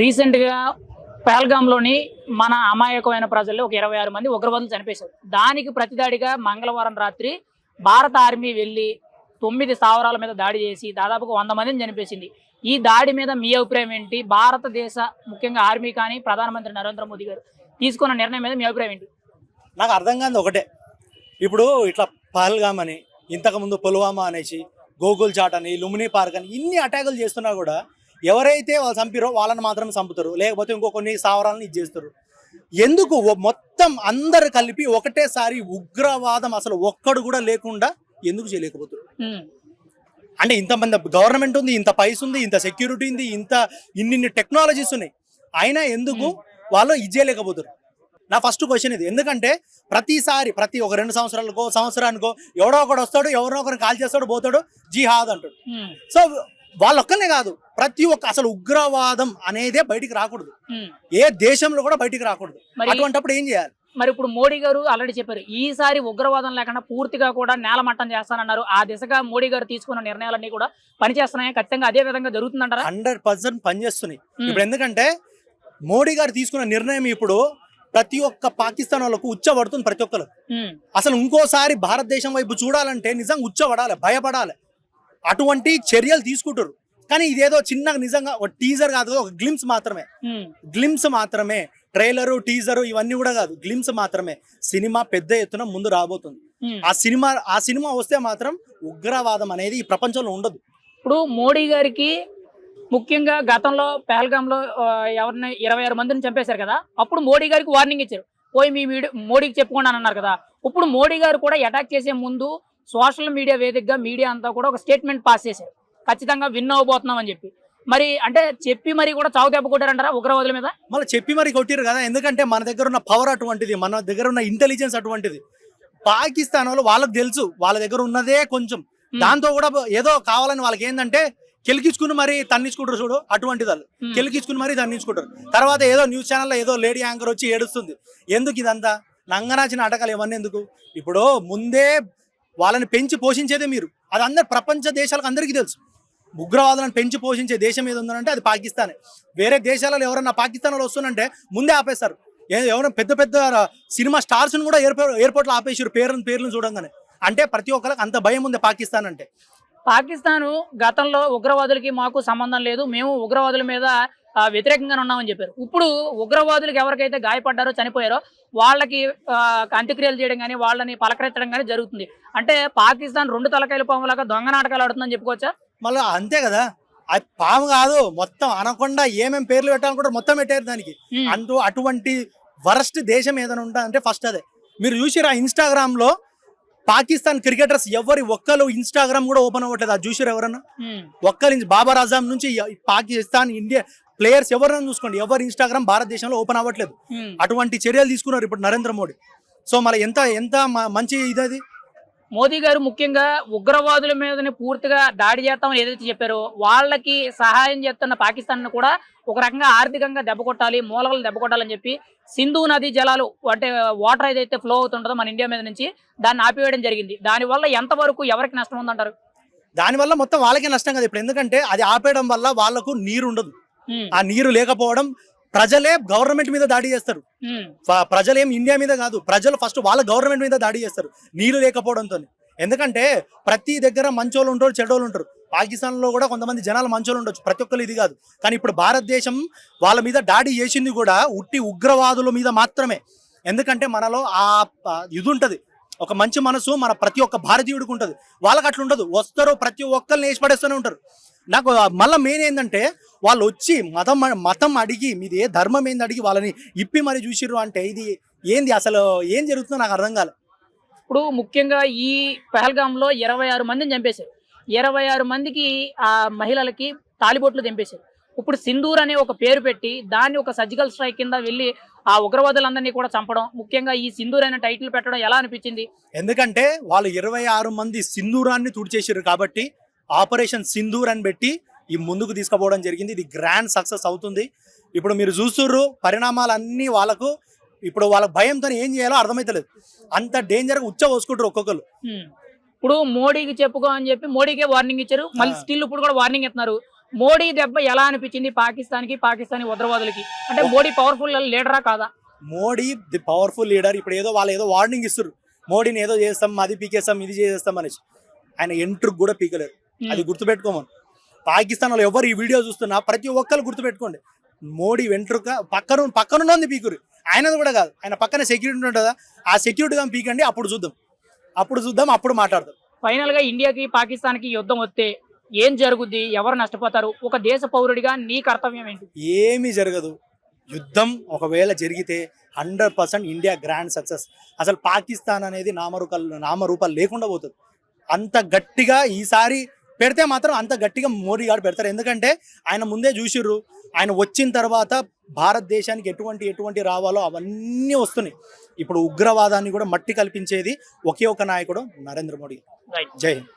రీసెంట్గా పహల్గామ్లోని మన అమాయకమైన ప్రజల్లో ఒక ఇరవై ఆరు మంది ఉగ్రవాదులు చనిపేశారు దానికి ప్రతిదాడిగా మంగళవారం రాత్రి భారత ఆర్మీ వెళ్ళి తొమ్మిది స్థావరాల మీద దాడి చేసి దాదాపుగా వంద మందిని చనిపేసింది. ఈ దాడి మీద మీ అభిప్రాయం ఏంటి? భారతదేశ ముఖ్యంగా ఆర్మీ కానీ ప్రధానమంత్రి నరేంద్ర మోదీ గారు తీసుకున్న నిర్ణయం మీద మీ అభిప్రాయం ఏంటి? నాకు అర్థం కాదు ఒకటే. ఇప్పుడు ఇట్లా పహల్గామ్ అని ఇంతకుముందు పుల్వామా అనేసి గోకుల్ చాట్ అని లుమినీ పార్క్ అని ఇన్ని అటాకులు చేస్తున్నా కూడా ఎవరైతే వాళ్ళు చంపిరో వాళ్ళని మాత్రమే చంపుతారు. లేకపోతే ఇంకో కొన్ని స్థావరాలను ఇది చేస్తారు. ఎందుకు మొత్తం అందరు కలిపి ఒకటేసారి ఉగ్రవాదం అసలు ఒక్కడు కూడా లేకుండా ఎందుకు చేయలేకపోతారు? అంటే ఇంతమంది గవర్నమెంట్ ఉంది ఇంత పైస ఉంది ఇంత సెక్యూరిటీ ఉంది ఇంత ఇన్ని టెక్నాలజీస్ ఉన్నాయి. అయినా ఎందుకు వాళ్ళు ఇది చేయలేకపోతారు? నా ఫస్ట్ క్వశ్చన్ ఇది. ఎందుకంటే ప్రతిసారి ప్రతి ఒక రెండు సంవత్సరాలకో సంవత్సరానికో ఎవడో ఒకడు వస్తాడు ఎవరో ఒకరు కాల్ చేస్తాడు పోతాడు జిహాద్ అంటాడు. సో వాళ్ళొక్కనే కాదు ప్రతి ఒక్క అసలు ఉగ్రవాదం అనేదే బయటికి రాకూడదు. ఏ దేశంలో కూడా బయటికి రాకూడదు. మరి అటువంటప్పుడు ఏం చేయాలి? మరి ఇప్పుడు మోడీ గారు ఆల్రెడీ చెప్పారు ఈసారి ఉగ్రవాదం లేకుండా పూర్తిగా కూడా నేలమట్టం చేస్తానన్నారు. ఆ దిశగా మోడీ గారు తీసుకున్న నిర్ణయాలన్నీ కూడా పనిచేస్తున్నాయి? ఖచ్చితంగా అదే విధంగా జరుగుతుందంటారా? హండ్రెడ్ పర్సెంట్ పనిచేస్తున్నాయి. ఇప్పుడు ఎందుకంటే మోడీ గారు తీసుకున్న నిర్ణయం ఇప్పుడు ప్రతి ఒక్క పాకిస్తాన్ వాళ్ళకు ఉచ్చబడుతుంది ప్రతి ఒక్కరు. అసలు ఇంకోసారి భారతదేశం వైపు చూడాలంటే నిజంగా ఉచ్చబడాలి భయపడాలి. అటువంటి చర్యలు తీసుకుంటారు కానీ ఇదేదో చిన్నగా నిజంగా ఒక టీజర్ కాదు ఒక గ్లిమ్స్ మాత్రమే. గ్లిమ్స్ మాత్రమే. ట్రైలరు టీజరు ఇవన్నీ కూడా కాదు గ్లిమ్స్ మాత్రమే. సినిమా పెద్ద ఎత్తున ముందు రాబోతుంది. ఆ సినిమా ఆ సినిమా వస్తే మాత్రం ఉగ్రవాదం అనేది ఈ ప్రపంచంలో ఉండదు. ఇప్పుడు మోడీ గారికి ముఖ్యంగా గతంలో ఆ, ఎవరిని ఇరవై ఆరు మందిని చంపేశారు కదా అప్పుడు మోడీ గారికి వార్నింగ్ ఇచ్చారు. పోయి మీ వీడియో మోడీకి చెప్పుకోండి అని అన్నారు కదా. ఇప్పుడు మోడీ గారు కూడా అటాక్ చేసే ముందు సోషల్ మీడియా వేదికగా మీడియా అంతా కూడా ఒక స్టేట్మెంట్ పాస్ చేశారు. ఖచ్చితంగా విన్ అవ్వబోతున్నాం అని చెప్పి. మరి అంటే చెప్పి మరి కూడా చావు దెబ్బ కొట్టారంటారా ఉగ్రవాదుల మీద? మళ్ళీ చెప్పి మరి కొట్టిరు కదా ఎందుకంటే మన దగ్గర ఉన్న పవర్ అటువంటిది మన దగ్గర ఉన్న ఇంటెలిజెన్స్ అటువంటిది. పాకిస్తాన్ వాళ్ళు వాళ్ళకి తెలుసు వాళ్ళ దగ్గర ఉన్నదే కొంచెం. దాంతో కూడా ఏదో కావాలని వాళ్ళకి ఏంటంటే కెలికించుకుని మరి తన్నించుకుంటారు చూడు అటువంటిది వాళ్ళు కెలికించుకుని మరి తన్నించుకుంటారు తర్వాత ఏదో న్యూస్ ఛానల్లో ఏదో లేడీ యాంకర్ వచ్చి ఏడుస్తుంది. ఎందుకు ఇదంతా? నంగనాచిన నాటకాలు ఇవన్నీ ఎందుకు? ఇప్పుడు ముందే వాళ్ళని పెంచి పోషించేదే మీరు. అది అందరు ప్రపంచ దేశాలకు అందరికీ తెలుసు. ఉగ్రవాదులను పెంచి పోషించే దేశం ఏది ఉందంటే అది పాకిస్తానే. వేరే దేశాలలో ఎవరన్నా పాకిస్తాన్లో వస్తుందంటే ముందే ఆపేస్తారు. ఎవరైనా పెద్ద పెద్ద సినిమా స్టార్స్ కూడా ఎయిర్పోర్ట్ ఎయిర్పోర్ట్లో ఆపేసారు పేర్లను పేర్లను చూడంగానే. అంటే ప్రతి ఒక్కరికి అంత భయం ఉంది పాకిస్తాన్ అంటే. పాకిస్తాను గతంలో ఉగ్రవాదులకి మాకు సంబంధం లేదు. మేము ఉగ్రవాదుల మీద ఆ, వ్యతిరేకంగానే ఉన్నామని చెప్పారు. ఇప్పుడు ఉగ్రవాదులకు ఎవరికైతే గాయపడ్డారో చనిపోయారో వాళ్ళకి అంత్యక్రియలు చేయడం కానీ వాళ్ళని పలకరించడం కానీ జరుగుతుంది. అంటే పాకిస్తాన్ రెండు తలకాయల పాములాగా దొంగ నాటకాలు ఆడుతుందని చెప్పుకోవచ్చా? మళ్ళీ అంతే కదా. అది పాము కాదు మొత్తం అనకుండా ఏమేం పేర్లు పెట్టాలనుకుంటారు మొత్తం పెట్టారు దానికి. అంటూ అటువంటి వరస్ట్ దేశం ఏదైనా ఉందా అంటే ఫస్ట్ అదే. మీరు చూసిరా ఇన్స్టాగ్రామ్లో పాకిస్తాన్ క్రికెటర్స్ ఎవరి ఒక్కరు ఇన్స్టాగ్రామ్ కూడా ఓపెన్ అవ్వట్లేదు. అది చూసిరా ఎవరన్నా? ఒక్కరి నుంచి బాబర్ అజాం నుంచి పాకిస్తాన్ ఇండియా ప్లేయర్స్ ఎవరైనా చూసుకోండి. ఎవరు ఇన్స్టాగ్రామ్ భారతదేశంలో ఓపెన్ అవ్వట్లేదు. అటువంటి చర్యలు తీసుకున్నారు ఇప్పుడు నరేంద్ర మోడీ. సో మరి ఎంత ఎంత మంచి ఇదది మోదీ గారు ముఖ్యంగా ఉగ్రవాదుల మీదనే పూర్తిగా దాడి చేస్తామని ఏదైతే చెప్పారో వాళ్ళకి సహాయం చేస్తున్న పాకిస్తాన్ కూడా ఒక రకంగా ఆర్థికంగా దెబ్బ కొట్టాలి మూలలు దెబ్బ కొట్టాలని చెప్పి సింధు నది జలాలు అంటే వాటర్ ఏదైతే ఫ్లో అవుతుంటుందో మన ఇండియా మీద నుంచి దాన్ని ఆపివేయడం జరిగింది. దానివల్ల ఎంతవరకు ఎవరికి నష్టం ఉందంటారు? దానివల్ల మొత్తం వాళ్ళకే నష్టం కదా. ఇప్పుడు ఎందుకంటే అది ఆపేయడం వల్ల వాళ్ళకు నీరు ఉండదు ఆ నీరు లేకపోవడం ప్రజలే గవర్నమెంట్ మీద దాడి చేస్తారు. ప్రజలేం ఇండియా మీద కాదు ప్రజలు ఫస్ట్ వాళ్ళ గవర్నమెంట్ మీద దాడి చేస్తారు నీరు లేకపోవడంతో. ఎందుకంటే ప్రతి దగ్గర మంచోళ్ళు ఉంటారు చెడ్డోళ్ళు ఉంటారు. పాకిస్తాన్లో కూడా కొంతమంది జనాలు మంచోళ్ళు ఉండొచ్చు ప్రతి ఒక్కరు ఇది కాదు. కానీ ఇప్పుడు భారతదేశం వాళ్ళ మీద దాడి చేసింది కూడా ఉట్టి ఉగ్రవాదుల మీద మాత్రమే. ఎందుకంటే మనలో ఆ ఆ ఇది ఉంటది. ఒక మంచి మనసు మన ప్రతి ఒక్క భారతీయుడికి ఉంటది. వాళ్ళకి అట్లా ఉండదు వస్తారు ప్రతి ఒక్కరిని వేసి పడేస్తూనే ఉంటారు. నాకు మళ్ళీ మెయిన్ ఏంటంటే వాళ్ళు వచ్చి మతం మతం అడిగి మీది ఏ ధర్మం ఏంది అడిగి వాళ్ళని ఇప్పి మరి చూసిర్రు అంటే ఇది ఏంది అసలు ఏం జరుగుతుందో నాకు అర్థం కాలే. ఇప్పుడు ముఖ్యంగా ఈ పహల్గామ్లో ఇరవై ఆరు మందిని చంపేశారు. ఇరవై ఆరు మందికి ఆ మహిళలకి తాలిబొట్లు తెంపేశారు. ఇప్పుడు సింధూర్ అనే ఒక పేరు పెట్టి దాన్ని ఒక సర్జికల్ స్ట్రైక్ కింద వెళ్ళి ఆ ఉగ్రవాదులందరినీ కూడా చంపడం ముఖ్యంగా ఈ సింధూర్ అనే టైటిల్ పెట్టడం ఎలా అనిపించింది? ఎందుకంటే వాళ్ళు ఇరవై ఆరు మంది సింధూరాన్ని తుడిచేసారు కాబట్టి ఆపరేషన్ సింధూర్ అని పెట్టి ఈ ముందుకు తీసుకుపోవడం జరిగింది. ఇది గ్రాండ్ సక్సెస్ అవుతుంది. ఇప్పుడు మీరు చూస్తుర్రు పరిణామాలన్నీ వాళ్ళకు ఇప్పుడు వాళ్ళ భయంతో ఏం చేయాలో అర్థమైతలేదు. అంత డేంజర్గా ఉచ్చ పోసుకుంటారు ఒక్కొక్కరు. ఇప్పుడు మోడీకి చెప్పుకో అని చెప్పి మోడీకే వార్నింగ్ ఇచ్చారు. మళ్ళీ. స్టిల్ ఇప్పుడు కూడా వార్నింగ్ ఇస్తున్నారు. మోడీ దెబ్బ ఎలా అనిపించింది పాకిస్తాన్కి పాకిస్తానీ ఉగ్రవాదులకి? అంటే మోడీ పవర్ఫుల్ లీడరా కాదా? Modi the powerful leader. ఇప్పుడు ఏదో వాళ్ళు ఏదో వార్నింగ్ ఇస్తారు మోడీని ఏదో చేస్తాం అది పీకేస్తాం ఇది చేస్తాం అనేసి. ఆయన ఎంట్రుకు కూడా పీకలేరు. అది గుర్తుపెట్టుకోమను. పాకిస్తాన్ వాళ్ళు ఎవరు ఈ వీడియో చూస్తున్నా ప్రతి ఒక్కరు గుర్తుపెట్టుకోండి. మోడీ వెంట్రుక పక్కన పక్కన ఉంది పీకురు. ఆయనది కూడా కాదు. ఆయన పక్కన సెక్యూరిటీ ఉంటుందా? ఆ సెక్యూరిటీగా పీకండి అప్పుడు చూద్దాం. అప్పుడు చూద్దాం అప్పుడు మాట్లాడదాం. ఫైనల్గా ఇండియాకి పాకిస్తాన్కి యుద్ధం వస్తే ఏం జరుగుద్ది? ఎవరు నష్టపోతారు? ఒక దేశ పౌరుడిగా నీ కర్తవ్యం ఏంటి? ఏమీ జరగదు. యుద్ధం ఒకవేళ జరిగితే hundred percent India grand success. అసలు పాకిస్తాన్ అనేది నామరూపాలు నామరూపాలు లేకుండా పోతుంది. అంత గట్టిగా ఈసారి పెడితే మాత్రం అంత గట్టిగా మోడీ గారు పెడతారు. ఎందుకంటే ఆయన ముందే చూసిర్రు ఆయన వచ్చిన తర్వాత భారతదేశానికి ఎటువంటి ఎటువంటి రావాలో అవన్నీ వస్తున్నాయి. ఇప్పుడు ఉగ్రవాదాన్ని కూడా మట్టి కల్పించేది ఒకే ఒక నాయకుడు నరేంద్ర మోడీ. జై హింద్.